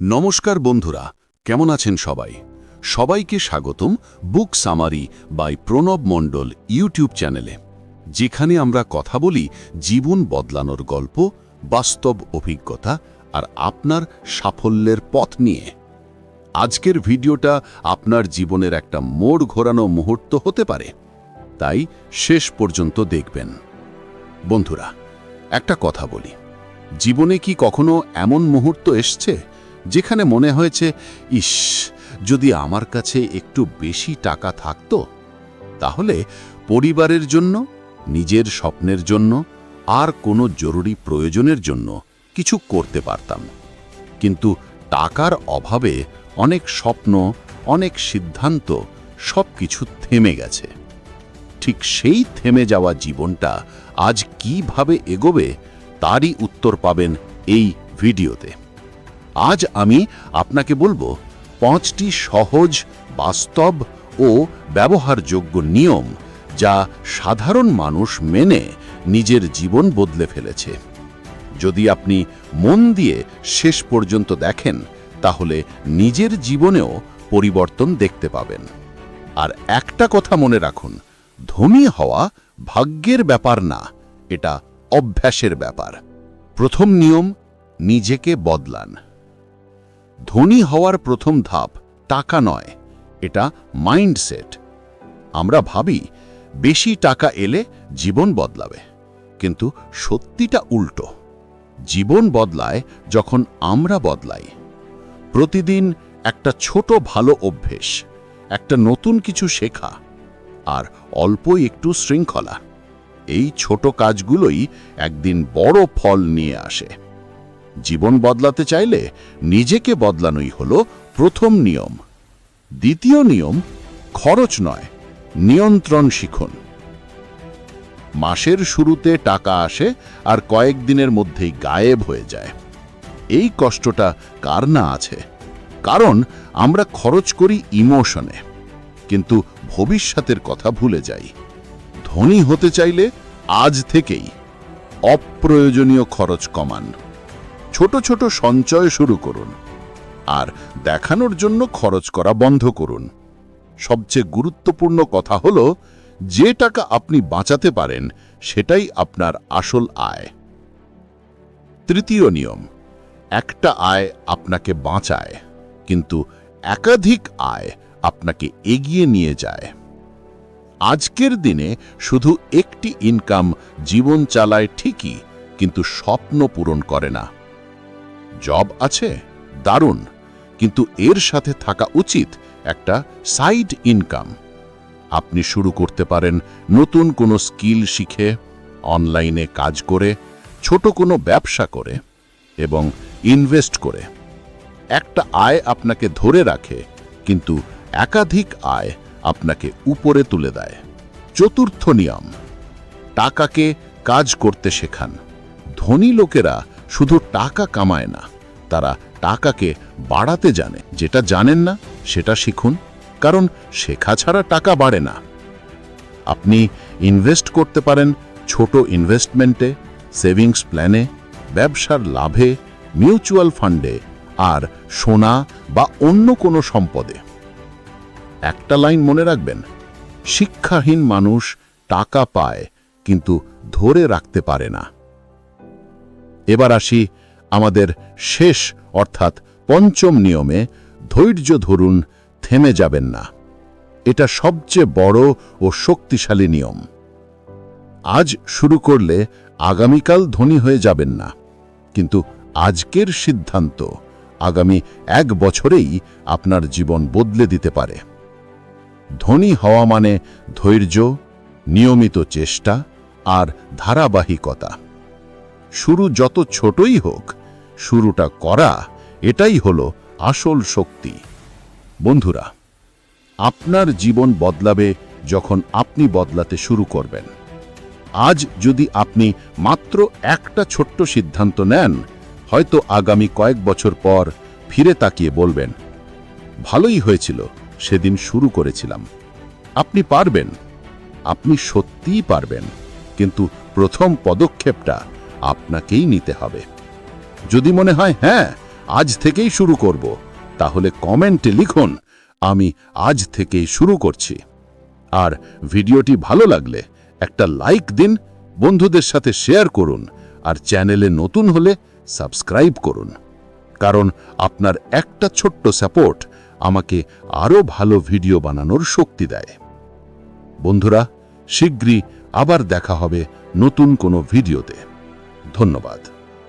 নমস্কার বন্ধুরা, কেমন আছেন সবাই? সবাইকে স্বাগতম book summary by Pranab Mondal YouTube চ্যানেলে, যেখানে আমরা কথা বলি জীবন বদলানোর গল্প, বাস্তব অভিজ্ঞতা আর আপনার সাফল্যের পথ নিয়ে। আজকের ভিডিওটা আপনার জীবনের একটা মোড় ঘোরানো মুহূর্ত হতে পারে, তাই শেষ পর্যন্ত দেখবেন। বন্ধুরা, একটা কথা বলি, জীবনে কি কখনো এমন মুহূর্ত এসছে? যেখানে মনে হয়েছে, ইস, যদি আমার কাছে একটু বেশি টাকা থাকতো, তাহলে পরিবারের জন্য, নিজের স্বপ্নের জন্য, আর কোনো জরুরি প্রয়োজনের জন্য কিছু করতে পারতাম। কিন্তু টাকার অভাবে অনেক স্বপ্ন, অনেক সিদ্ধান্ত সব কিছু থেমে গেছে। ঠিক সেই থেমে যাওয়া জীবনটা আজ কীভাবে এগোবে, তারই উত্তর পাবেন এই ভিডিওতে। আজ আমি আপনাকে বলব পাঁচটি সহজ, বাস্তব ও ব্যবহারযোগ্য নিয়ম যা সাধারণ মানুষ মেনে নিজের জীবন বদলে ফেলেছে। যদি আপনি মন দিয়ে শেষ পর্যন্ত দেখেন, তাহলে নিজের জীবনেও পরিবর্তন দেখতে পাবেন। আর একটা কথা মনে রাখুন, ধনী হওয়া ভাগ্যের ব্যাপার না, এটা অভ্যাসের ব্যাপার। প্রথম নিয়ম, নিজেকে বদলান। ধনী হওয়ার প্রথম ধাপ টাকা নয়, এটা মাইন্ডসেট। আমরা ভাবি, বেশি টাকা এলে জীবন বদলাবে, কিন্তু সত্যিটা উল্টো। জীবন বদলায় যখন আমরা বদলাই। প্রতিদিন একটা ছোট ভালো অভ্যেস, একটা নতুন কিছু শেখা, আর অল্প একটু শৃঙ্খলা। এই ছোট কাজগুলোই একদিন বড় ফল নিয়ে আসে। জীবন বদলাতে চাইলে নিজেকে বদলানোই হলো প্রথম নিয়ম। দ্বিতীয় নিয়ম, খরচ নয়, নিয়ন্ত্রণ শিখুন। মাসের শুরুতে টাকা আসে আর কয়েকদিনের মধ্যেই গায়েব হয়ে যায়। এই কষ্টটা কার না আছে? কারণ আমরা খরচ করি ইমোশনে, কিন্তু ভবিষ্যতের কথা ভুলে যাই। ধনী হতে চাইলে আজ থেকেই অপ্রয়োজনীয় খরচ কমান। ছোট ছোট সঞ্চয় শুরু করুন আর দেখানোর জন্য খরচ করা বন্ধ করুন। সবচেয়ে গুরুত্বপূর্ণ কথা হল, যে টাকা আপনি বাঁচাতে পারেন, সেটাই আপনার আসল আয়। তৃতীয় নিয়ম, একটা আয় আপনাকে বাঁচায়, কিন্তু একাধিক আয় আপনাকে এগিয়ে নিয়ে যায়। আজকের দিনে শুধু একটি ইনকাম জীবন চালায় ঠিকই, কিন্তু স্বপ্ন পূরণ করে না। জব আছে, দারুণ, কিন্তু এর সাথে থাকা উচিত একটা সাইড ইনকাম। আপনি শুরু করতে পারেন নতুন কোনো স্কিল শিখে, অনলাইনে কাজ করে, ছোট কোনো ব্যবসা করে এবং ইনভেস্ট করে। একটা আয় আপনাকে ধরে রাখে, কিন্তু একাধিক আয় আপনাকে উপরে তুলে দেয়। চতুর্থ নিয়ম, টাকাকে কাজ করতে শেখান। ধনী লোকেরা শুধু টাকা কামায় না, তারা টাকাকে বাড়াতে জানে। যেটা জানেন না, সেটা শিখুন। কারণ শেখা ছাড়া টাকা বাড়ে না। আপনি ইনভেস্ট করতে পারেন ছোট ইনভেস্টমেন্টে, সেভিংস প্ল্যানে, ব্যবসার লাভে, মিউচুয়াল ফান্ডে, আর সোনা বা অন্য কোনো সম্পদে। একটা লাইন মনে রাখবেন, শিক্ষাহীন মানুষ টাকা পায়, কিন্তু ধরে রাখতে পারে না। এবার আসি আমাদের শেষ, অর্থাৎ পঞ্চম নিয়মে ধৈর্য ধরুন, থেমে যাবেন না। এটা সবচেয়ে বড় ও শক্তিশালী নিয়ম। আজ শুরু করলে আগামীকাল ধনী হয়ে যাবেন না। কিন্তু আজকের সিদ্ধান্ত আগামী এক বছরেই আপনার জীবন বদলে দিতে পারে। ধনী হওয়া মানে ধৈর্য, নিয়মিত চেষ্টা আর ধারাবাহিকতা। শুরু যত ছোটই হোক, শুরুটা করা এটাই হলো আসল শক্তি। বন্ধুরা, আপনার জীবন বদলাবে যখন আপনি বদলাতে শুরু করবেন। আজ যদি আপনি মাত্র একটা ছোট্ট সিদ্ধান্ত নেন, হয়তো আগামী কয়েক বছর পর ফিরে তাকিয়ে বলবেন, ভালোই হয়েছিল, সেদিন শুরু করেছিলাম। আপনি পারবেন, আপনি সত্যিই পারবেন, কিন্তু প্রথম পদক্ষেপটা আপনাকেই নিতে হবে। যদি মনে হয় হ্যাঁ আজ থেকেই শুরু করব, তাহলে কমেন্টে লিখুন, আমি আজ থেকেই শুরু করছি। আর ভিডিওটি ভালো লাগলে একটা লাইক দিন, বন্ধুদের সাথে শেয়ার করুন, আর চ্যানেলে নতুন হলে সাবস্ক্রাইব করুন। কারণ আপনার একটা ছোট্ট সাপোর্ট আমাকে আরও ভালো ভিডিও বানানোর শক্তি দেয়। বন্ধুরা, শীঘ্রই আবার দেখা হবে নতুন কোনো ভিডিওতে। ধন্যবাদ।